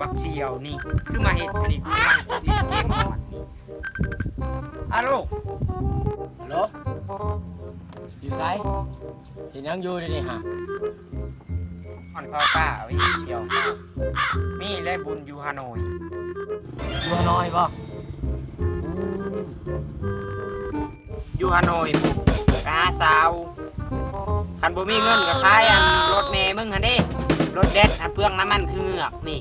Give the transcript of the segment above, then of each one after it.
บักเสียวนี่คือมาเห็ดอันนี้คือมาเล่นเกมของมันนี่อะโลฮัลโหลอยู่ไสเห็นยังอยู่เดี๋ยวนี่ฮะอ่อนพอก้าไว้เสียวมีและบุญอยู่ฮานอยอยู่ฮานอยบ่อยู่ฮานอยปุ๊บกหาสาวคันบ่มีเงินก็ขายอันรถเมย์มึงหันเด้รถเด็ดอันเปลืองน้ำมันคือเหงือกนี่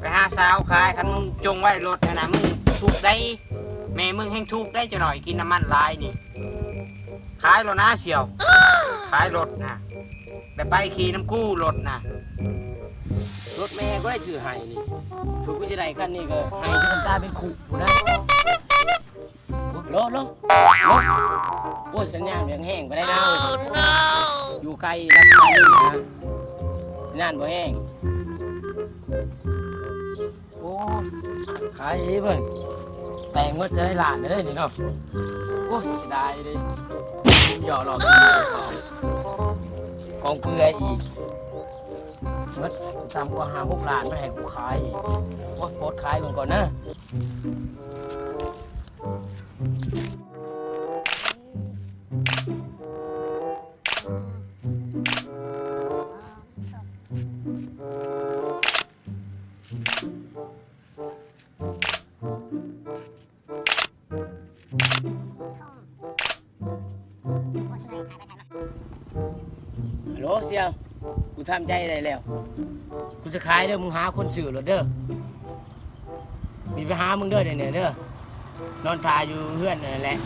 ไปหาสาวขายคันมึงจงไว้รถนะนะมึงทุกข์ได้แม่มึงแห้งทุกข์ได้จะหน่อยกินน้ำมันหลายนี่ขายรถนะเสียวขายรถนะไปไปขี่น้ำกู้รถนะรถแม่ก็ได้ชื่อให้นี่ถูกกูจะได้กันนี่ก็ให้จนน้ำตาเป็นขุกอยู่นะโลโลโลโอ้ยสัญญาณยังแห้งไปได้นะเว้ยอยู่ไกลรับสายนี่นะสัญญาณบ่แห้ง ขายดีเพิ่นแต่งหมดจะได้หลานเลยนี่เนาะโอ้ยเสียดายดิหยอกหลอกกันอยู่เขากองเปลือยอีกเมื่อตามกว่าหาพวกหลานมาให้กูขายอีกโอ๊ยโพสต์ขายมึงก่อนนะ ฮัลโหลเสียวกูทำใจได้แล้ว กูจะขายเด้อ มึงหาคนสื่อรถเด้อกูจะไปหามึงเด้อเดี๋ยวนี้เด้อ นอนทาอยู่เพื่อนนั่นแหละ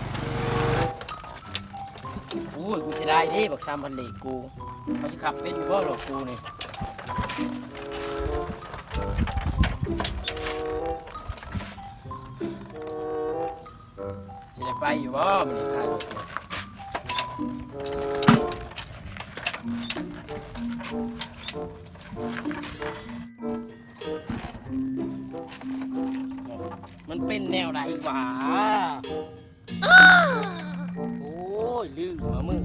โอ้ยกูเสียดายดิบักซามพันเหล็กกูเขาจะขับเป็นอยู่บ่หรอกกูนี่ ได้ไปอยู่บ่มันนี่ขายรถเนี่ยมันเป็นแนวไหนวะโอ้ยลืมมามือ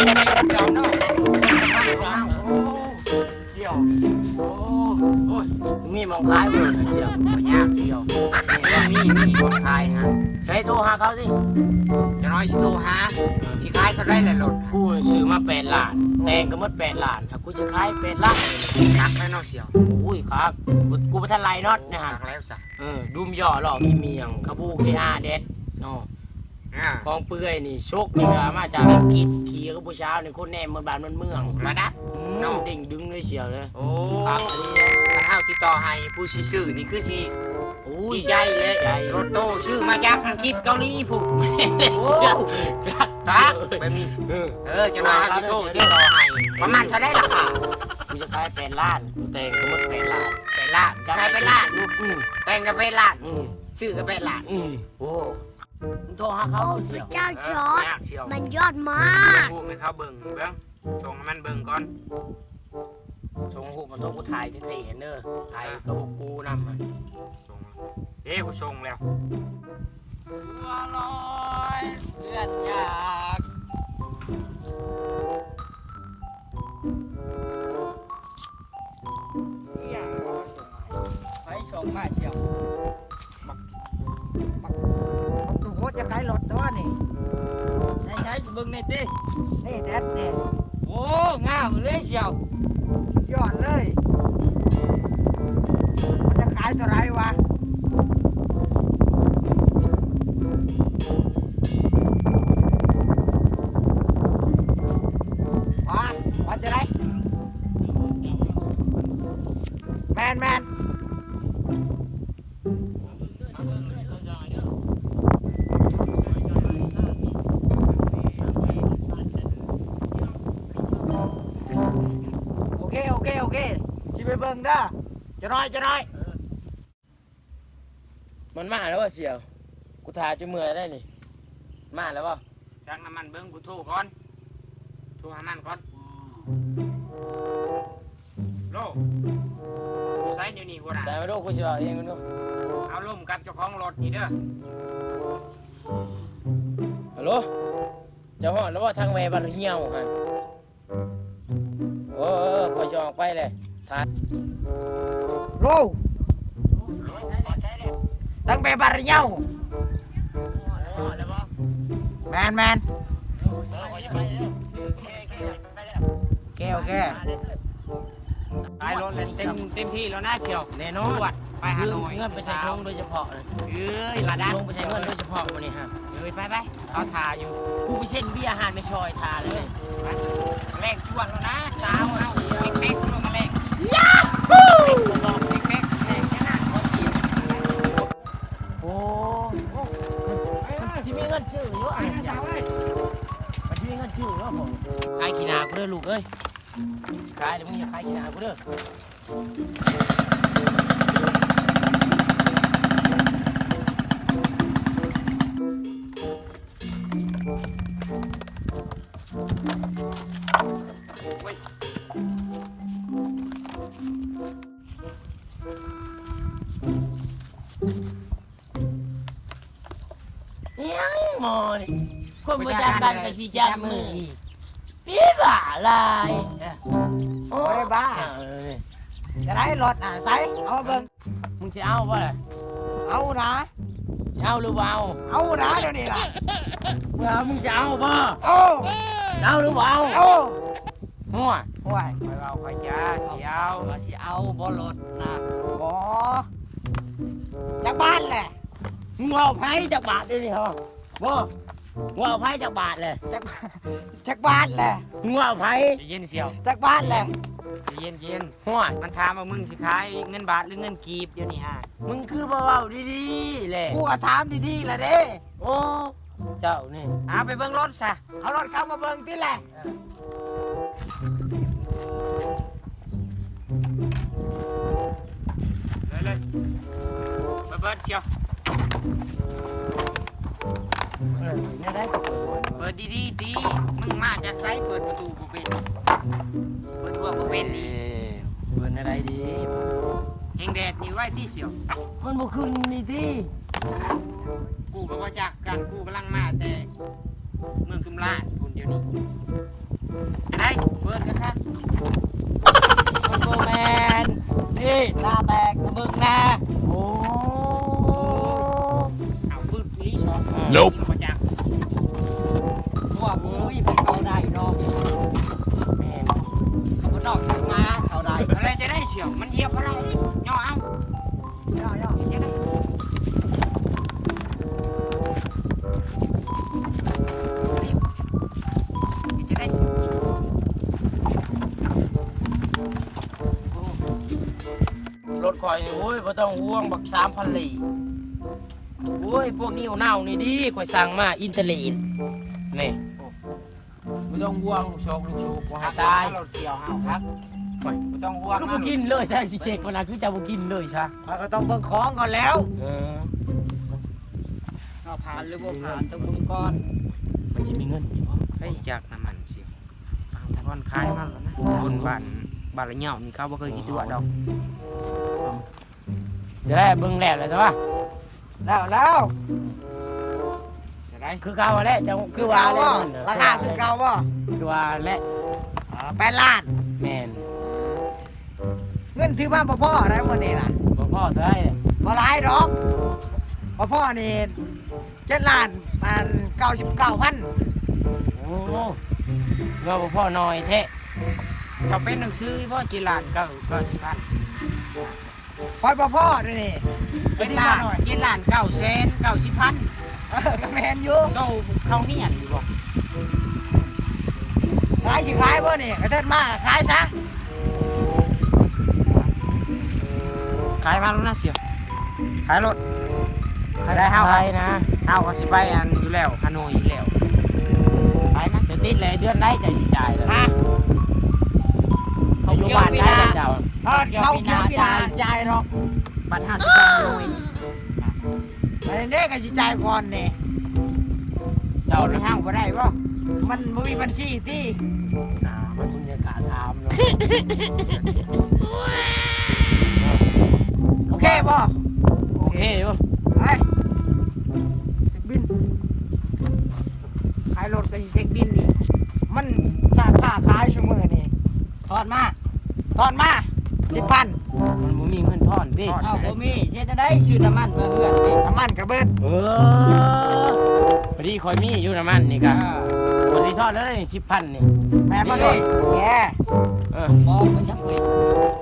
ยอมเนาะเจียวโอ้โอ้ยมีมองคล้ายเว้ยเชียวบ่ยากเสียวนี่มีมีของขายฮะให้โทรหาเขาสิจะน้อยสิโทรหาสิขายเท่าไรแหละรถกูซื้อมาแปดล้านแตงก็มดแปดล้านถ้ากูจะขายแปดล้านนักแล้วเนาะเสียวโอ้ยครับกูไปทันไรน็อตนะฮะนักแล้วซะเออดุมย่อหลอกที่มีอย่างคาบูเคอาเด็ดเนาะ อ่ากองเปื่อยนี่โชคนี่ก็มาจากอังกฤษขี่กับผู้เช้านี่คนแน่เมืองบ้านเมืองเมืองระดับน้องเด้งดึงเลยเชียวเลยโอ้ครับอันนี้ถ้าเฮาติดต่อให้ผู้สิซื้อนี่คือสิโอ้ดียใจเลยใจรถโตชื่อมาจากอังกฤษเกาหลีผู้โอ้ยรักครับเชื่อแบบนี้เออเออจะน้อยเฮาสิโทรติดต่อให้ประมาณเท่าได้ล่ะค่ะกูจะขายแปดล้านกูแต่งก็หมดแปดล้านเป็นล้านจะให้เป็นล้านอืมแต่งก็เป็นล้านอืมชื่อก็เป็นล้านอืมโอ้ มึงโทรหาเขาโอ้เสียระเจ้าจอร์ดยากเชียวมันยอดมากพูดไม่เข้าเบิ่งเบิ่งชงให้มันเบิ่งก่อนชงหูมันต้องกูถ่ายที่เห็นเด้อถ่ายก็บอกกูนำมันชงเด้กูส่งแล้วบัวลอยเลือดยาก บิ่งหน่อยตินี่แดดนี่โอ้งามเลยเชียว ด้อจะน้อยจะน้อย มันมาแล้วว่าเชียว กูทาจะเมื่อยได้นี่ มาแล้วบ่จักน้ำมันเบิ้งกูโทรก่อนโทรหามันก่อนโลกูใส่เดี๋ยวนี้กูนะใส่มาดูกูสิว่าเองกูดูเอาล่มกับเจ้าของรถนี่เด้อฮัลโหลเจะฮอดแล้วว่าทางแม่บ้านเหี่ยวหั่นโอ้เออคอยจะออกไปเลย ทาโลตั้งไปบาร์เยาแมนแมนโอเคโอเคตายรถเลยเต็มเต็มที่แล้วนะเชียวแน่นอตรวนจไปหาคือหน่อยเงินไปใส่ทงโดยเฉพาะเลยเอ้ยระดับลงไปใช้เงินโดยเฉพาะมันนี่ฮะเอ้ยไปไปเอาทาอยู่กูไปเช่นเบี้ยอาหารไม่ชอยทาเลยไปแลกจวนแล้วนะสาวเอาเป๊กๆลงมาแลก โอ้ที่มีเงินชื่ออยู่อะมันจะมีเงินชื่ออะผมขายขี้หนากูเด้อลูกเอ้ยขายเดี๋ยวมึงอย่าขายขี้หนากูเด้อ สีจันมือพี่บ้าลายโอ้ไม่ได้บ้าเออจะได้รถอะใส่เอามาเบิ่งมึงจะเอาป่ะล่ะเอานะจะเอาหรือเปล่าเอานะเดี๋ยวนี้ล่ะเมื่อมึงจะเอาป่ะเอาเอาหรือเปล่าเอาหัวห่วยไปเอาไปจ้าเสียวว่าสิเอาบ่รถนะบอจากบ้านแหละมึงเอาไผ่จากบาทด้วยนี่เหรอบ่ มึงเอาไผ่จากบาทเลยจากจากบ้านแหละมึงเอาไผ่ใจเย็นเสียวจากบ้านแหละใจเย็นเย็นหัวมันถามว่ามึงสิขายเงินบาทหรือเงินกีบเดี๋ยวนี้ฮะมึงคือเบาๆดีๆแหละกูก็ถามดีๆแหละเด้โอ้เจ้านี่เอาไปเบิ่งรถซะเอารถเข้ามาเบิ่งที่แหละเลยเลยไปเบิดเชียว เออเนี่ยได้เปิดดีดีดีมึงมาจากไซเปิดประตูกูเป็นเปิดทั่วกูเป็นนี่เปิดอะไรดีเฮงแดดนี่ไว้ที่เสียว มันบ่ขึ้นนี่ที่กูก็ว่าจากการกูกำลังมาแต่เมืองกุมลาคนเดียวนี้จะได้เปิดกันครับโกแมนนี่หน้าแตกียวมันเหยียบอะไรย่อเอาย่อย่อจะได้จะได้สียรถคอยนี่โอ้ยบ่ต้องห่วงบัก3,000ลีโอ้ยพวกนี้เอาเน่านี่ดีข่อยสั่งมาอินเทอร์เน็ตนี่บ่ต้องห่วงลูกโชคลูกชูบ่ให้ตายเราเสียวเอาครับ ไม่ต้องห่วงคือบ่กินเลยใช่สิเสกวันนั้นคือจะบ่กินเลยใช่มันก็ต้องเบิ่งของก่อนแล้วเออเอาผ่านหรือว่าผ่านต้องบุญก่อนมันจะมีเงินอยู่บ่เฮ้ยจากน้ำมันเสียวฟังทอนคลายมากแล้วนะคนบ้านบ้านละเหย่านี่เขาบ่เคยคิดตัวดอกจะได้เบิ่งแล้วเลยใช่ปะแล้วแล้วจะได้คือเก่าแหละจะคือว่าเก่าแหละบ่เงินน่ะราคาคือเก่าบ่คือว่าแหละแปดล้านแม่นเงินถือมาบ่พ่ออะไรมื้อนี้น่ะบ่พ่อเท่าไหร่เนี่ยบ่หลายดอกบ่พ่อนี่เจ็ดล้านมันเก้าสิบเก้าพันโอ้เงาบ่พ่อน้อยแท้เขาเป็นหนังสือพ่อจีรานเก้าเก้าสิบพันคอยบ่พ่อด้วยนี่จีรานจีรานเก้าแสนเก้าสิบพันเออก็แมนอยู่เขาเขาเนียนอยู่บอกขายสิขายบ่นี่กระเทิดมาขายซะ ขายมาแล้วนะเสียขายรถขายได้ห้าไปสิบนะห้าก็สิไปอันอยู่แล้วฮานอยอยู่แล้วไปไหมจะติดเลยเดือนได้ใจสิจ่ายเลยฮะเขาอยู่บ้านได้แต่เจ้าเออเขาเขียวพินาจ่ายหรอกบัตรห้าสิบไปฮานอยอันนี้ก็สิจ่ายก่อนนี่เจ้าเอาในนะห้างก็ได้ป่ะมันบ่มีบัญชีติอ่ามันคุณจะกล้าถามเนาะโอ เคบ่โอเคอยู่ไปสิบินขายรถไปเช็คบินดิมันสาขาขายชั่วมือนี่ทอดมาตอนมาสิบพันมันบ่มีเงินทอนดิเอาผมมีเช็ดจะได้ชื่อน้ำมันเพื่อนดิน้ำมันกระเบิดเออพอดีคอยมีอยู่น้ำมันนี่ก็พอดีทอดแล้วนี่สิบพันนี่แม่มาเลยแกเออมองมันชักเลยส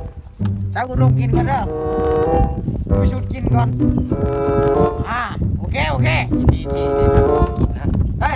าวกุดมกินก่อนเด้อดูชุดกินก่อน อ่า โอเค โอเค ยินดีที่ได้ทำกินนะเฮ้